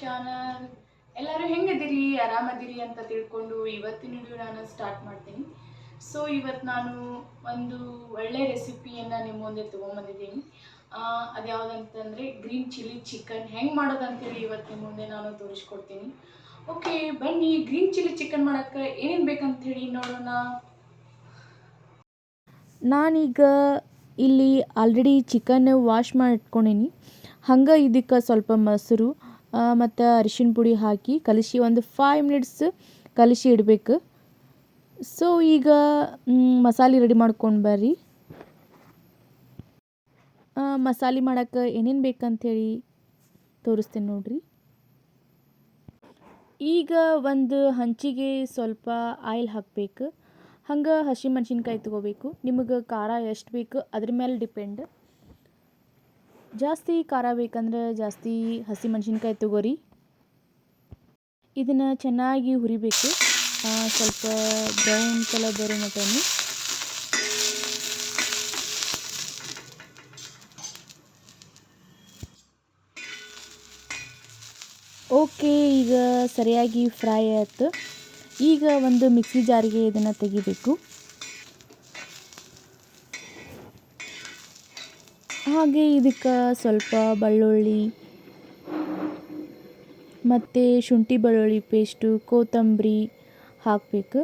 Channel ಎಲ್ಲರೂ ಹೆಂಗದಿರಿ ಆರಾಮದಿರಿ ಅಂತ ತಿಳ್ಕೊಂಡು ಇವತ್ತಿನ ವಿಡಿಯೋ ನಾನು ಸ್ಟಾರ್ಟ್ ಮಾಡ್ತೀನಿ. ಸೊ ಇವತ್ತು ನಾನು ಒಂದು ಒಳ್ಳೆ ರೆಸಿಪಿಯನ್ನು ನಿಮ್ಮ ಮುಂದೆ ತೊಗೊಂಬಂದಿದ್ದೀನಿ. ಅದು ಯಾವುದಂತಂದರೆ ಗ್ರೀನ್ ಚಿಲ್ಲಿ ಚಿಕನ್ ಹೆಂಗೆ ಮಾಡೋದಂತೇಳಿ ಇವತ್ತು ನಿಮ್ಮ ಮುಂದೆ ನಾನು ತೋರಿಸ್ಕೊಡ್ತೀನಿ. ಓಕೆ ಬನ್ನಿ ಗ್ರೀನ್ ಚಿಲ್ಲಿ ಚಿಕನ್ ಮಾಡೋಕ್ಕೆ ಏನೇನು ಬೇಕಂತೇಳಿ ನೋಡೋಣ. ನಾನೀಗ ಇಲ್ಲಿ ಆಲ್ರೆಡಿ ಚಿಕನ್ ವಾಶ್ ಮಾಡಿಟ್ಕೊಂಡೀನಿ ಹಂಗೆ ಇದಕ್ಕೆ ಸ್ವಲ್ಪ ಮೊಸರು ಮತ್ತು ಅರಿಶಿನ ಪುಡಿ ಹಾಕಿ ಕಲಸಿ ಒಂದು ಫೈವ್ ಮಿನಿಟ್ಸ್ ಕಲಸಿ ಇಡಬೇಕು. ಸೊ ಈಗ ಮಸಾಲೆ ರೆಡಿ ಮಾಡ್ಕೊಂಡು ಬರ್ರಿ. ಮಸಾಲೆ ಮಾಡೋಕ್ಕೆ ಏನೇನು ಬೇಕಂಥೇಳಿ ತೋರಿಸ್ತೀನಿ ನೋಡಿರಿ. ಈಗ ಒಂದು ಹಂಚಿಗೆ ಸ್ವಲ್ಪ ಆಯಿಲ್ ಹಾಕಬೇಕು. ಹಂಗೆ ಹಸಿಮೆಣ್ಸಿನ್ಕಾಯಿ ತೊಗೋಬೇಕು. ನಿಮಗೆ ಖಾರ ಎಷ್ಟು ಬೇಕು ಅದ್ರ ಮೇಲೆ ಡಿಪೆಂಡ್ ಜಾಸ್ತಿ ಖಾರ ಬೇಕಂದ್ರೆ ಜಾಸ್ತಿ ಹಸಿಮೆಣ್ಸಿನ್ಕಾಯಿ ತೊಗೋರಿ. ಇದನ್ನು ಚೆನ್ನಾಗಿ ಹುರಿಬೇಕು. ಸ್ವಲ್ಪ ಬ್ರೌನ್ ಕಲರ್ ಬರೋ ಮಟನು ಓಕೆ ಈಗ ಸರಿಯಾಗಿ ಫ್ರೈ ಆಯ್ತು. ಈಗ ಒಂದು ಮಿಕ್ಸಿ ಜಾರಿಗೆ ಇದನ್ನು ತೆಗಿಬೇಕು. ಹಾಗೆ ಇದಕ್ಕೆ ಸ್ವಲ್ಪ ಬೆಳ್ಳುಳ್ಳಿ, ಮತ್ತು ಶುಂಠಿ ಬೆಳ್ಳುಳ್ಳಿ ಪೇಸ್ಟು ಕೊತ್ತಂಬರಿ ಹಾಕಬೇಕು.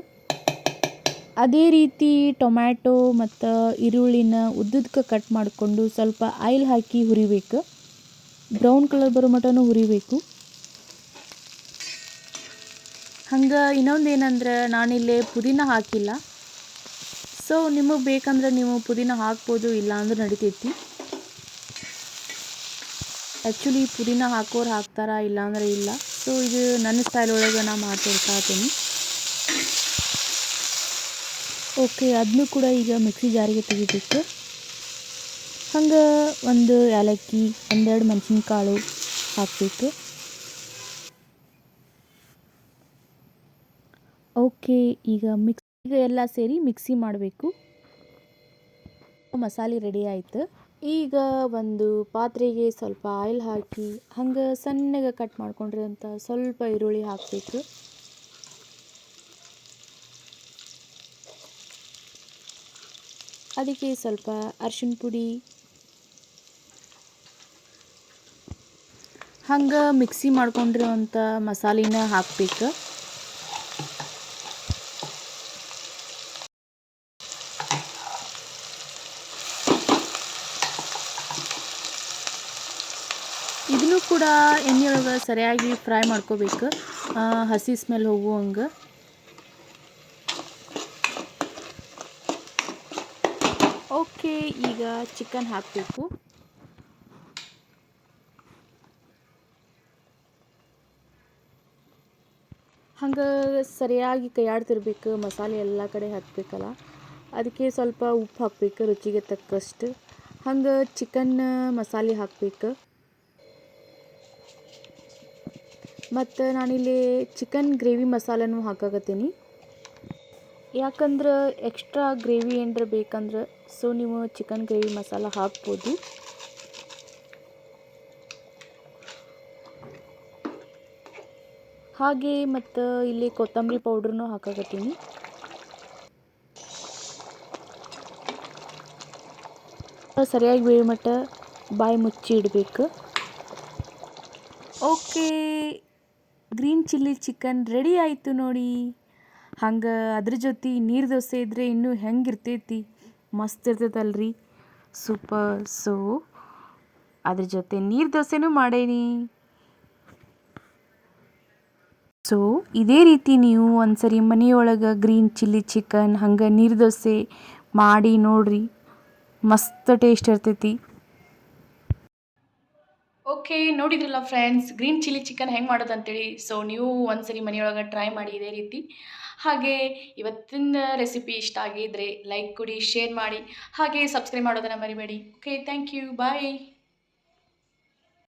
ಅದೇ ರೀತಿ ಟೊಮ್ಯಾಟೊ ಮತ್ತು ಈರುಳ್ಳಿನ ಉದ್ದಕ್ಕೆ ಕಟ್ ಮಾಡಿಕೊಂಡು ಸ್ವಲ್ಪ ಆಯಿಲ್ ಹಾಕಿ ಹುರಿಬೇಕು. ಬ್ರೌನ್ ಕಲರ್ ಬರೋ ಮಟನೂ ಹುರಿಬೇಕು. ಹಂಗೆ ಇನ್ನೊಂದು ಏನಂದ್ರೆ ನಾನಿಲ್ಲಿ ಪುದೀನ ಹಾಕಿಲ್ಲ. ಸೊ ನಿಮಗೆ ಬೇಕಂದ್ರೆ ನೀವು ಪುದೀನ ಹಾಕ್ಬೋದು ಇಲ್ಲ ಅಂದ್ರೆ ನಡಿತೈತಿ. ಆ್ಯಕ್ಚುಲಿ ಪುದೀನ ಹಾಕೋರು ಹಾಕ್ತಾರ ಇಲ್ಲಾಂದರೆ ಇಲ್ಲ. ಸೊ ಇದು ನನ್ನ ಸ್ಟೈಲ್ ಒಳಗೆ ನಾ ಮಾಡ್ತಿರ್ತಾ ಇದ್ದೀನಿ. ಓಕೆ ಅದನ್ನು ಕೂಡ ಈಗ ಮಿಕ್ಸಿ ಜಾರಿಗೆ ತೆಗಿಬೇಕು. ಹಂಗೆ ಒಂದು ಏಲಕ್ಕಿ, ಒಂದೆರಡು ಮೆಣಸಿನ್ಕಾಳು ಹಾಕಬೇಕು. ಓಕೆ ಈಗ ಮಿಕ್ಸಿಗೆ ಎಲ್ಲ ಸೇರಿ ಮಿಕ್ಸಿ ಮಾಡಬೇಕು. ಮಸಾಲೆ ರೆಡಿ ಆಯಿತು. ಈಗ ಒಂದು ಪಾತ್ರೆಗೆ ಸ್ವಲ್ಪ ಆಯಿಲ್ ಹಾಕಿ, ಹಂಗೆ ಸಣ್ಣಗೆ ಕಟ್ ಮಾಡ್ಕೊಂಡಿರೋಂಥ ಸ್ವಲ್ಪ ಈರುಳ್ಳಿ ಹಾಕಬೇಕು. ಅದಕ್ಕೆ ಸ್ವಲ್ಪ ಅರ್ಶಿಣ ಪುಡಿ. ಹಂಗೆ ಮಿಕ್ಸಿ ಮಾಡ್ಕೊಂಡಿರೋಂಥ ಮಸಾಲಿನ ಹಾಕಬೇಕು ಇದನ್ನು ಕೂಡ ಎಣ್ಣೆಯೊಳಗೆ ಸರಿಯಾಗಿ ಫ್ರೈ ಮಾಡ್ಕೋಬೇಕು. ಹಸಿ ಸ್ಮೆಲ್ ಹೋಗುವಂಗೆ ಓಕೆ, ಈಗ ಚಿಕನ್ ಹಾಕಬೇಕು. ಹಂಗೆ ಸರಿಯಾಗಿ ಕೈಯಾಡ್ತಿರ್ಬೇಕು, ಮಸಾಲೆ ಎಲ್ಲ ಕಡೆ ಹಾಕಬೇಕಲ್ಲ. ಅದಕ್ಕೆ ಸ್ವಲ್ಪ ಉಪ್ಪು ಹಾಕಬೇಕು, ರುಚಿಗೆ ತಕ್ಕಷ್ಟು. ಹಂಗೆ ಚಿಕನ್ ಮಸಾಲೆ ಹಾಕಬೇಕು. ಮತ್ತು ನಾನಿಲ್ಲಿ ಚಿಕನ್ ಗ್ರೇವಿ ಮಸಾಲನೂ ಹಾಕಾಕತ್ತೀನಿ. ಯಾಕಂದ್ರೆ ಎಕ್ಸ್ಟ್ರಾ ಗ್ರೇವಿ ಏನರ ಬೇಕಂದ್ರೆ ಸೊ ನೀವು ಚಿಕನ್ ಗ್ರೇವಿ ಮಸಾಲ ಹಾಕ್ಬೋದು. ಹಾಗೆ ಮತ್ತು ಇಲ್ಲಿ ಕೊತ್ತಂಬರಿ ಪೌಡ್ರನ್ನೂ ಹಾಕಾಕತ್ತೀನಿ. ಸರಿಯಾಗಿ ಬೇಯಿ ಮಟ್ಟ ಬಾಯಿ ಮುಚ್ಚಿ ಇಡಬೇಕು. Okay green chilli chicken ready ಆಯಿತು ನೋಡಿ. ಹಂಗೆ ಅದ್ರ ಜೊತೆ ನೀರು ದೋಸೆ ಇದ್ದರೆ ಇನ್ನೂ ಹೆಂಗಿರ್ತೈತಿ? ಮಸ್ತ್ ಇರ್ತೈತಲ್ರಿ. ಸೂಪರ್ ಸೊ ಅದ್ರ ಜೊತೆ ನೀರು ದೋಸೆನೂ ಮಾಡೇನಿ. ಸೊ ಇದೇ ರೀತಿ ನೀವು ಒಂದ್ಸರಿ ಮನೆಯೊಳಗೆ ಗ್ರೀನ್ ಚಿಲ್ಲಿ ಚಿಕನ್, ಹಂಗೆ ನೀರು ದೋಸೆ ಮಾಡಿ ನೋಡ್ರಿ. ಮಸ್ತ್ ಟೇಸ್ಟ್ ಇರ್ತೈತಿ. ಓಕೆ, ನೋಡಿದ್ರಲ್ಲ ಫ್ರೆಂಡ್ಸ್ ಗ್ರೀನ್ ಚಿಲ್ಲಿ ಚಿಕನ್ ಹೆಂಗೆ ಮಾಡೋದು ಅಂತೇಳಿ. ಸೊ ನೀವು ಒಂದ್ಸರಿ ಮನೆಯೊಳಗೆ ಟ್ರೈ ಮಾಡಿ ಇದೇ ರೀತಿ. ಹಾಗೆ ಇವತ್ತಿನ ರೆಸಿಪಿ ಇಷ್ಟ ಆಗಿದ್ರೆ ಲೈಕ್ ಕೊಡಿ ಶೇರ್ ಮಾಡಿ. ಹಾಗೆ ಸಬ್ಸ್ಕ್ರೈಬ್ ಮಾಡೋದನ್ನು ಮರಿಬೇಡಿ. Okay thank you bye